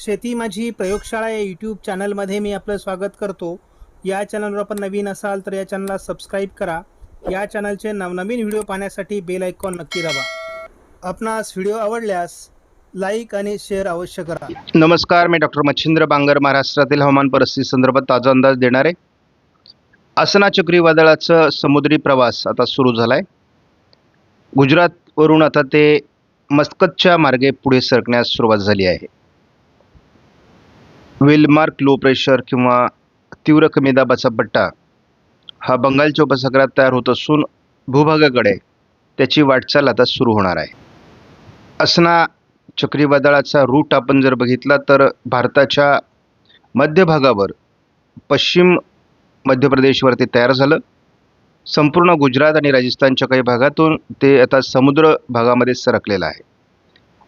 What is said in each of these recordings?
शेती माझी प्रयोगशाळा या यूट्यूब चॅनलमध्ये मी आपलं स्वागत करतो. या चॅनलवर आपण नवीन असाल तर या चॅनलला सबस्क्राईब करा. या चॅनलचे नवनवीन व्हिडिओ पाहण्यासाठी बेल आयकॉन नक्की दाबा. आपणास व्हिडिओ आवडल्यास लाईक आणि शेअर अवश्य करा. नमस्कार मी डॉक्टर मच्छिंद्र बांगर महाराष्ट्रातील हवामान परिस्थिती संदर्भात ताजा अंदाज देणार आहे आसना चक्रीवादळाचं समुद्री प्रवास आता सुरू झाला आहे गुजरातवरून आता ते मस्कतच्या मार्गे पुढे सरकण्यास सुरुवात झाली आहे. विलमार्क लो प्रेशर किंवा तीव्र कमी दाबाचा पट्टा हा बंगालच्या उपसागरात तयार होत असून भूभागाकडे त्याची वाटचाल आता सुरू होणार आहे. असना चक्रीवादळाचा रूट आपण जर बघितला तर भारताच्या मध्य भागावर पश्चिम मध्य प्रदेशवरती तयार झालं. संपूर्ण गुजरात आणि राजस्थानच्या काही भागातून ते आता समुद्र भागामध्ये सरकलेलं आहे.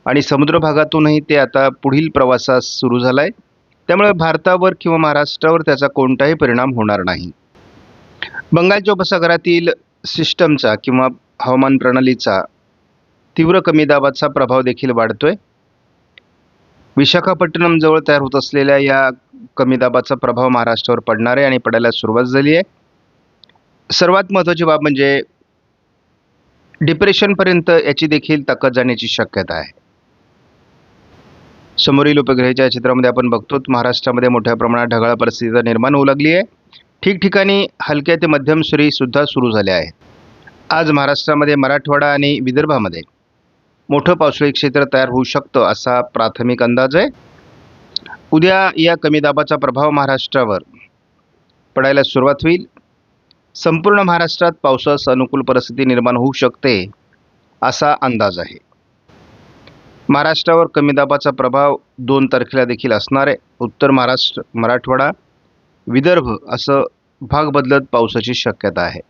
आणि समुद्र भागातूनही ते आता पुढील प्रवासास सुरू झाला आहे त्यामुळे भारतावर किंवा महाराष्ट्रावर त्याचा कोणताही परिणाम होणार नाही. बंगालच्या उपसागरातील सिस्टमचा किंवा हवामान प्रणालीचा तीव्र कमी दाबाचा प्रभाव देखील वाढतोय. विशाखापट्टणमजवळ तयार होत असलेल्या या कमी दाबाचा प्रभाव महाराष्ट्रावर पडणार आहे आणि पडायला सुरुवात झाली आहे. सर्वात महत्त्वाची बाब म्हणजे डिप्रेशनपर्यंत याची देखील ताकद जाण्याची शक्यता आहे. समोरील उपग्रहाच्या चित्रामध्ये आपण बघतो महाराष्ट्रामध्ये मोठ्या प्रमाणात ढगाळ परिस्थिती निर्माण होऊ लागली आहे. ठिकठिकाणी हलक्या ते मध्यम सुरीसुद्धा सुरू झाल्या आहेत. आज महाराष्ट्रामध्ये मराठवाडा आणि विदर्भामध्ये मोठं पावसाळी क्षेत्र तयार होऊ शकतं असा प्राथमिक अंदाज आहे. उद्या या कमी दाबाचा प्रभाव महाराष्ट्रावर पडायला सुरुवात होईल. संपूर्ण महाराष्ट्रात पावसास अनुकूल परिस्थिती निर्माण होऊ शकते असा अंदाज आहे. महाराष्ट्रावर कमी दाबाचा प्रभाव दोन तारखेला देखील असणार आहे. उत्तर महाराष्ट्र मराठवाडा विदर्भ असं भाग बदलत पावसाची शक्यता आहे.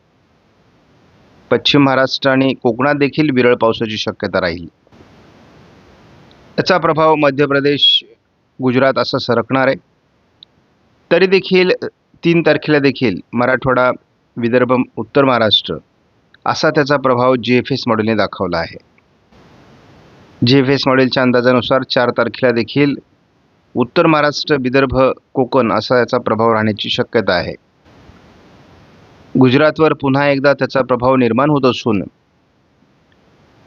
पश्चिम महाराष्ट्र आणि कोकणात देखील विरळ पावसाची शक्यता राहील. याचा प्रभाव मध्य प्रदेश गुजरात असा सरकणार आहे. तरी देखील तीन तारखेला देखील मराठवाडा विदर्भ उत्तर महाराष्ट्र असा त्याचा प्रभाव जी एफ एस मॉडेलने दाखवला आहे. जी एफ एस मॉडेलच्या अंदाजानुसार चार तारखेला देखील उत्तर महाराष्ट्र विदर्भ कोकण असा याचा प्रभाव राहण्याची शक्यता आहे. गुजरातवर पुन्हा एकदा त्याचा प्रभाव निर्माण होत असून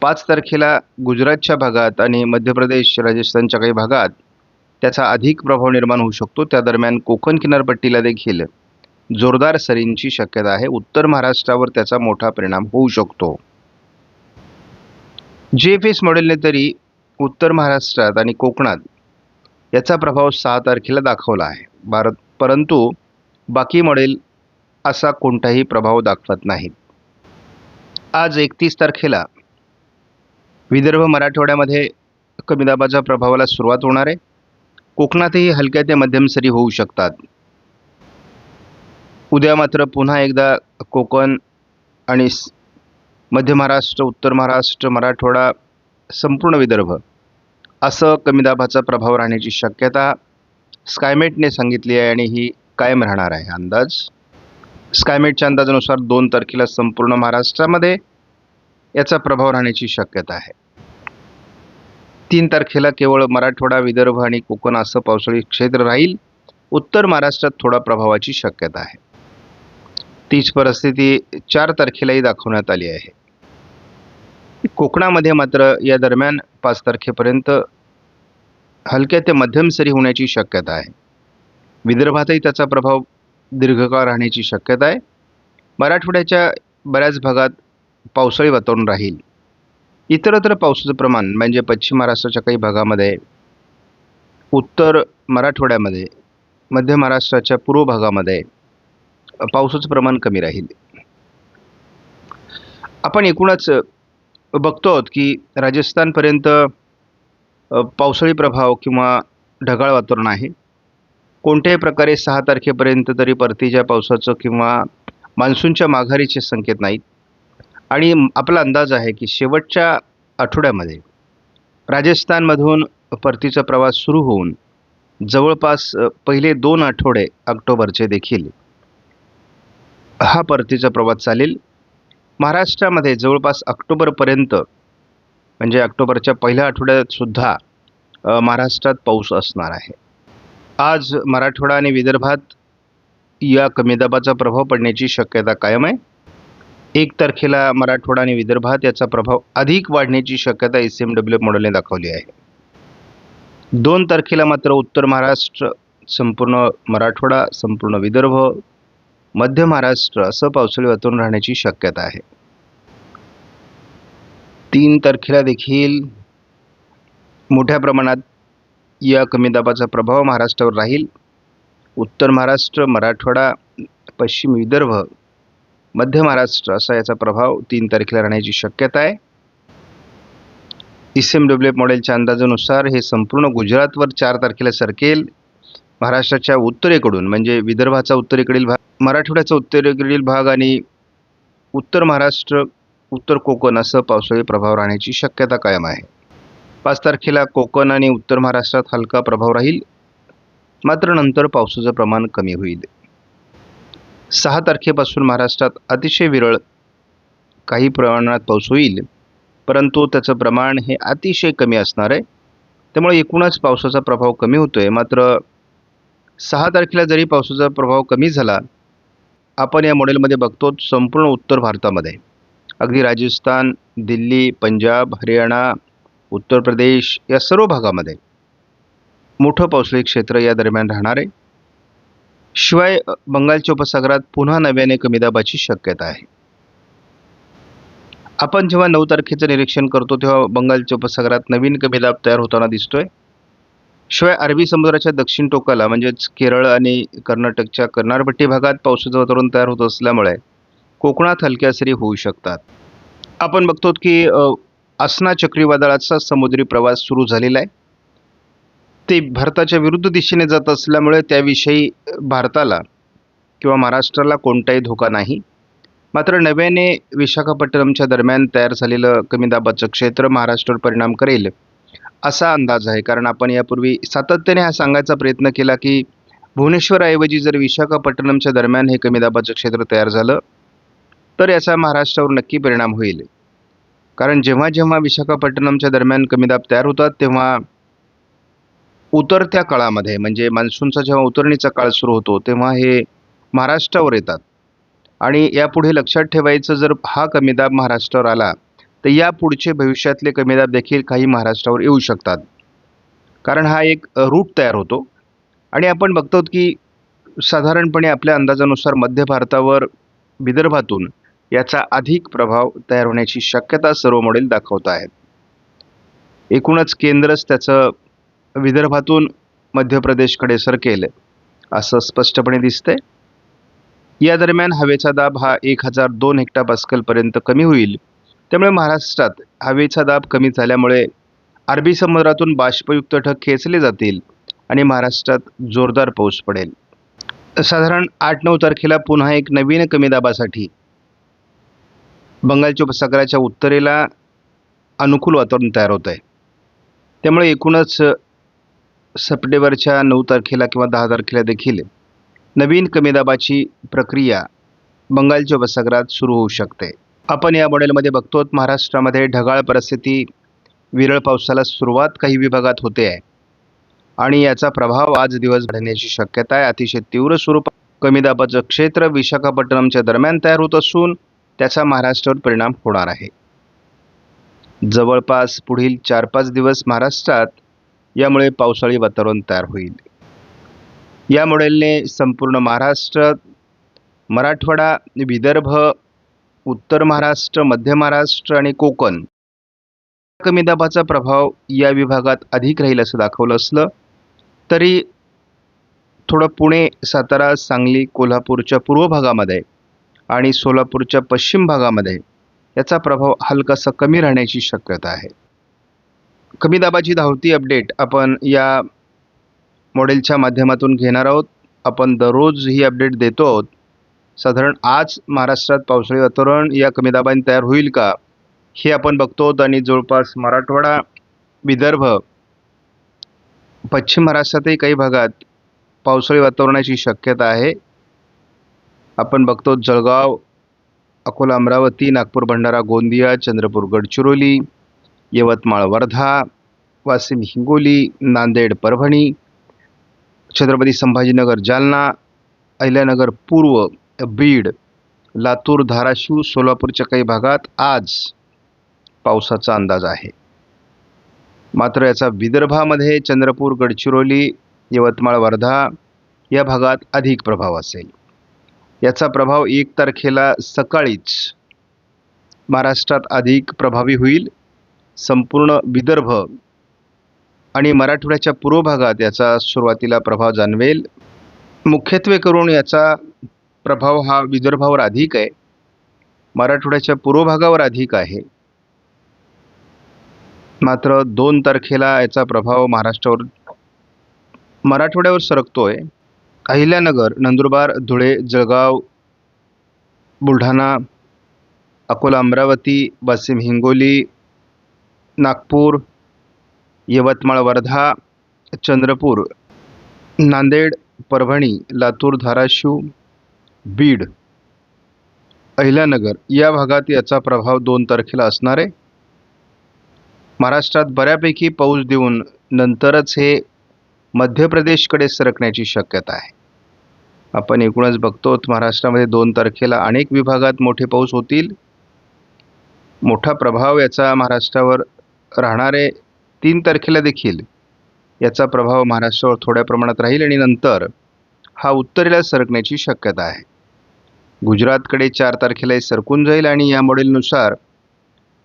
पाच तारखेला गुजरातच्या भागात आणि मध्य प्रदेश राजस्थानच्या काही भागात त्याचा अधिक प्रभाव निर्माण होऊ शकतो. त्या दरम्यान कोकण किनारपट्टीला देखील जोरदार सरींची शक्यता आहे. उत्तर महाराष्ट्रावर त्याचा मोठा परिणाम होऊ शकतो. जे एफ एस मॉडेलने तरी उत्तर महाराष्ट्रात आणि कोकणात याचा प्रभाव सहा तारखेला दाखवला आहे. भारत परंतु बाकी मॉडेल असा कोणताही प्रभाव दाखवत नाहीत. आज एकतीस तारखेला विदर्भ मराठवाड्यामध्ये कमी दाबाच्या प्रभावाला सुरुवात होणार आहे. कोकणातही हलक्या ते मध्यम सरी होऊ शकतात. उद्या मात्र पुन्हा एकदा कोकण आणि मध्य महाराष्ट्र उत्तर महाराष्ट्र मराठवाडा संपूर्ण विदर्भ. असं कमी दाबाचा प्रभाव राहण्याची शक्यता स्कायमेटने सांगितली आहे आणि ही कायम राहणार आहे अंदाज. स्कायमेटच्या अंदाजानुसार दोन तारखेला संपूर्ण महाराष्ट्रामध्ये याचा प्रभाव राहण्याची शक्यता आहे. तीन तारखेला केवळ मराठवाडा विदर्भ आणि कोकण असं पावसाळी क्षेत्र राहील. उत्तर महाराष्ट्रात थोडा प्रभावाची शक्यता आहे. तीच परिस्थिती चार तारखेलाही दाखवण्यात आली आहे. कोकणामध्ये मात्र या दरम्यान पाच तारखेपर्यंत हलक्या ते मध्यम सरी होण्याची शक्यता आहे. विदर्भातही त्याचा प्रभाव दीर्घकाळ राहण्याची शक्यता आहे. मराठवाड्याच्या बऱ्याच भागात पावसाळी वातावरण राहील. इतरत्र पावसाचं प्रमाण म्हणजे पश्चिम महाराष्ट्राच्या काही भागामध्ये उत्तर मराठवाड्यामध्ये मध्य महाराष्ट्राच्या पूर्व भागामध्ये पावसाचं प्रमाण कमी राहील. आपण एकूणच बघतो आहोत की राजस्थानपर्यंत पावसाळी प्रभाव किंवा ढगाळ वातावरण आहे. कोणत्याही प्रकारे सहा तारखेपर्यंत तरी परतीच्या पावसाचं किंवा मान्सूनच्या माघारीचे संकेत नाहीत. आणि आपला अंदाज आहे की शेवटच्या आठवड्यामध्ये राजस्थानमधून परतीचा प्रवास सुरू होऊन जवळपास पहिले दोन आठवडे ऑक्टोबरचे देखील हा परतीचा प्रवास चालेल. महाराष्ट्रामध्ये जवळपास ऑक्टोबरपर्यंत म्हणजे ऑक्टोबरच्या पहिल्या आठवड्यातसुद्धा महाराष्ट्रात पाऊस असणार आहे. आज मराठवाडा आणि विदर्भात या कमी दाबाचा प्रभाव पडण्याची शक्यता कायम आहे. एक तारखेला मराठवाडा आणि विदर्भात याचा प्रभाव अधिक वाढण्याची शक्यता एस एम डब्ल्यू मॉडेलने दाखवली आहे. दोन तारखेला मात्र उत्तर महाराष्ट्र संपूर्ण मराठवाडा संपूर्ण विदर्भ मध्य महाराष्ट्र असं पावसाळी वातावरण राहण्याची शक्यता आहे. तीन तारखेला देखील मोठ्या प्रमाणात या कमी दाबाचा प्रभाव महाराष्ट्रावर राहील. उत्तर महाराष्ट्र मराठवाडा पश्चिम विदर्भ मध्य महाराष्ट्र असा याचा प्रभाव तीन तारखेला राहण्याची शक्यता आहे. एस एम डब्ल्यू एफ मॉडेलच्या अंदाजानुसार हे संपूर्ण गुजरातवर चार तारखेला सरकेल. महाराष्ट्राच्या उत्तरेकडून म्हणजे विदर्भाचा उत्तरेकडील भाग मराठवाड्याचा उत्तरेकडील भाग आणि उत्तर महाराष्ट्र उत्तर कोकण असं पावसाळी प्रभाव राहण्याची शक्यता कायम आहे. पाच तारखेला कोकण आणि उत्तर महाराष्ट्रात हलका प्रभाव राहील. मात्र नंतर पावसाचं प्रमाण कमी होईल. सहा तारखेपासून महाराष्ट्रात अतिशय विरळ काही प्रमाणात पाऊस होईल. परंतु त्याचं प्रमाण हे अतिशय कमी असणार आहे. त्यामुळे एकूणच पावसाचा प्रभाव कमी होतो आहे मात्र सहा तारखेला जरी पावसाचा प्रभाव कमी झाला आपण या मॉडेलमध्ये बघतो संपूर्ण उत्तर भारतामध्ये. अगदी राजस्थान दिल्ली पंजाब हरियाणा उत्तर प्रदेश या सर्व भागामध्ये मोठं पावसाळी क्षेत्र या दरम्यान राहणार आहे. शिवाय बंगालच्या उपसागरात पुन्हा नव्याने कमी दाबाची शक्यता आहे. आपण जेव्हा नऊ तारखेचं निरीक्षण करतो तेव्हा बंगालच्या उपसागरात नवीन कमी दाब तयार होताना दिसतोय. शिवाय अरबी समुद्राच्या दक्षिण टोकाला म्हणजेच केरळ आणि कर्नाटकच्या कर्नारपट्टी भागात पावसाचं वातावरण तयार होत असल्यामुळे कोकणात हलक्या सरी होऊ शकतात. आपण बघतो की आसना असना चक्रीवादळाचा समुद्री प्रवास सुरू झालेला आहे. ते भारताच्या विरुद्ध दिशेने जात असल्यामुळे त्याविषयी भारताला किंवा महाराष्ट्राला कोणताही धोका नाही. मात्र नव्याने विशाखापट्टणमच्या दरम्यान तयार झालेलं कमी दाबाचं क्षेत्र महाराष्ट्रावर परिणाम करेल. असा अंदाज आहे. कारण आपण यापूर्वी सातत्याने हा सांगायचा प्रयत्न केला की भुवनेश्वरऐवजी जर विशाखापट्टणमच्या दरम्यान हे कमी दाबाचं क्षेत्र तयार झालं तर याचा महाराष्ट्रावर नक्की परिणाम होईल. कारण जेव्हा जेव्हा विशाखापट्टणमच्या दरम्यान कमी दाब तयार होतात तेव्हा उतरत्या काळामध्ये म्हणजे मान्सूनचा जेव्हा उतरणीचा काळ सुरू होतो तेव्हा हे महाराष्ट्रावर येतात. आणि यापुढे लक्षात ठेवायचं जर हा कमी दाब महाराष्ट्रावर आला तर या पुढचे भविष्यातले कमीदाब देखील काही महाराष्ट्रावर येऊ शकतात. कारण हा एक रूट तयार होतो. आणि आपण बघतो की साधारणपणे आपल्या अंदाजानुसार मध्य भारतावर विदर्भातून याचा अधिक प्रभाव तयार होण्याची शक्यता सर्व मॉडेल दाखवत आहेत. एकूणच केंद्रच त्याचं विदर्भातून मध्य प्रदेशकडे सरकेल असं स्पष्टपणे दिसतंय. या दरम्यान हवेचा दाब हा एक हजार दोन हेक्टापास्कलपर्यंत कमी होईल. त्यामुळे महाराष्ट्रात हवेचा दाब कमी झाल्यामुळे अरबी समुद्रातून बाष्पयुक्त ढग खेचले जातील आणि महाराष्ट्रात जोरदार पाऊस पडेल. साधारण आठ नऊ तारखेला पुन्हा एक नवीन कमी दाबासाठी बंगालच्या उपसागराच्या उत्तरेला अनुकूल वातावरण तयार होत आहे. त्यामुळे एकूणच सप्टेंबरच्या नऊ तारखेला किंवा दहा तारखेला देखील नवीन कमी दाबाची प्रक्रिया बंगालच्या उपसागरात सुरू होऊ शकते. आपण या मॉडेलमध्ये बघतो महाराष्ट्रामध्ये ढगाळ परिस्थिती विरळ पावसाला सुरुवात काही विभागात होते आहे. आणि याचा प्रभाव आज दिवस घडण्याची शक्यता आहे. अतिशय तीव्र स्वरूप कमी दाबाचं क्षेत्र विशाखापट्टणमच्या दरम्यान तयार होत असून त्याचा महाराष्ट्रावर परिणाम होणार आहे. जवळपास पुढील चार पाच दिवस महाराष्ट्रात यामुळे पावसाळी वातावरण तयार होईल. या मॉडेलने संपूर्ण महाराष्ट्र मराठवाडा विदर्भ उत्तर महाराष्ट्र मध्य महाराष्ट्र आणि कोकण. कमी दाबाचा प्रभाव या विभागात अधिक राहील असं दाखवलं असलं तरी थोडं पुणे सातारा सांगली कोल्हापूरच्या पूर्व भागामध्ये आणि सोलापूरच्या पश्चिम भागामध्ये याचा प्रभाव हलकासा कमी राहण्याची शक्यता आहे. कमी दाबाची धावती अपडेट आपण या मॉडेलच्या माध्यमातून घेणार आहोत. आपण दररोज ही अपडेट देतो आहोत. साधारण आज महाराष्ट्रात पावसाळी वातावरण या कमी दाबाने तयार होईल का हे आपण बघतो आहोत आणि जवळपास मराठवाडा विदर्भ पश्चिम महाराष्ट्रातही काही भागात पावसाळी वातावरणाची शक्यता आहे. आपण बघतो जळगाव अकोला अमरावती नागपूर भंडारा गोंदिया चंद्रपूर गडचिरोली यवतमाळ वर्धा वाशिम हिंगोली नांदेड परभणी छत्रपती संभाजीनगर जालना अहिल्यानगर पूर्व बीड लातूर धाराशिव सोलापूरच्या काही भागात आज पावसाचा अंदाज आहे. मात्र याचा विदर्भामध्ये चंद्रपूर गडचिरोली यवतमाळ वर्धा या भागात अधिक प्रभाव असेल. याचा प्रभाव एक तारखेला सकाळीच महाराष्ट्रात अधिक प्रभावी होईल. संपूर्ण विदर्भ आणि मराठवाड्याच्या पूर्व भागात याचा सुरुवातीला प्रभाव जाणवेल. मुख्यत्वे करून याचा प्रभाव हा विदर्भावर अधिक आहे. मराठवाड्याच्या पूर्व भागावर अधिक आहे. मात्र दोन तारखेला याचा प्रभाव महाराष्ट्रावर मराठवाड्यावर सरकतोय. अहिल्यानगर नंदुरबार धुळे जळगाव बुलढाणा अकोला अमरावती वाशिम हिंगोली नागपूर यवतमाळ वर्धा चंद्रपूर नांदेड परभणी लातूर धाराशिव बीड अहिल्यानगर या भागात याचा प्रभाव दोन तारखेला असणार आहे. महाराष्ट्रात बऱ्यापैकी पाऊस देऊन नंतरच हे मध्य प्रदेशकडे सरकण्याची शक्यता आहे. आपण एकूणच बघतो महाराष्ट्रामध्ये दोन तारखेला अनेक विभागात मोठे पाऊस होतील. मोठा प्रभाव याचा महाराष्ट्रावर राहणारे तीन तारखेला देखील याचा प्रभाव महाराष्ट्रावर थोड्या प्रमाणात राहील आणि नंतर हा उत्तरेला सरकण्याची शक्यता आहे. गुजरातकडे चार तारखेला सरकून जाईल आणि या मॉडेलनुसार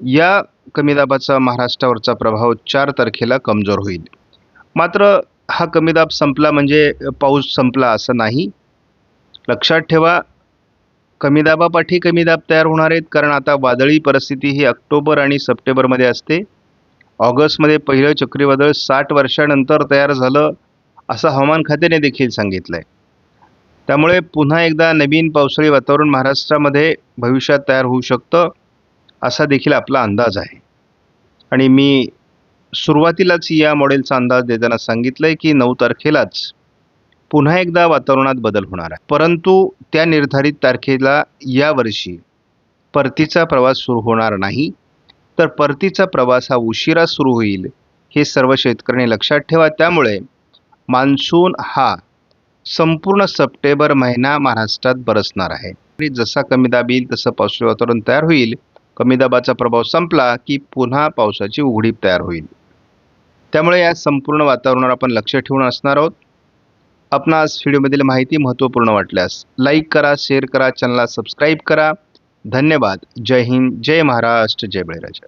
या कमी दाबाचा महाराष्ट्रावरचा प्रभाव चार तारखेला कमजोर होईल. मात्र हा कमी दाब संपला म्हणजे पाऊस संपला असं नाही. लक्षात ठेवा कमी दाबापाठी कमी दाब तयार होणार आहेत कारण आता वादळी परिस्थिती ही ऑक्टोबर आणि सप्टेंबरमध्ये असते. ऑगस्टमध्ये पहिलं चक्रीवादळ साठ वर्षानंतर तयार झालं असं हवामान खात्याने देखील सांगितलं आहे त्यामुळे पुन्हा एकदा नवीन पावसाळी वातावरण महाराष्ट्रामध्ये भविष्यात तयार होऊ शकतं असा देखील आपला अंदाज आहे. आणि मी सुरुवातीलाच या मॉडेलचा अंदाज देताना सांगितलं आहे की नऊ तारखेलाच पुन्हा एकदा वातावरणात बदल होणार आहे. परंतु त्या निर्धारित तारखेला यावर्षी परतीचा प्रवास सुरू होणार नाही. तर परतीचा प्रवास हा उशिरा सुरू होईल हे सर्व शेतकऱ्यांनी लक्षात ठेवा. त्यामुळे मान्सून हा संपूर्ण सप्टेंबर महिना महाराष्ट्रात बरसणार आहे. आणि जसा कमी दाब येईल तसं पावसाळी वातावरण तयार होईल. कमी दाबाचा प्रभाव संपला की पुन्हा पावसाची उघडीप तयार होईल. त्यामुळे या संपूर्ण वातावरणावर आपण लक्ष ठेवून असणार आहोत. आपणास व्हिडिओमधील माहिती महत्त्वपूर्ण वाटल्यास लाईक करा शेअर करा चॅनलला सबस्क्राईब करा. धन्यवाद. जय हिंद. जय महाराष्ट्र. जय बळीराजा.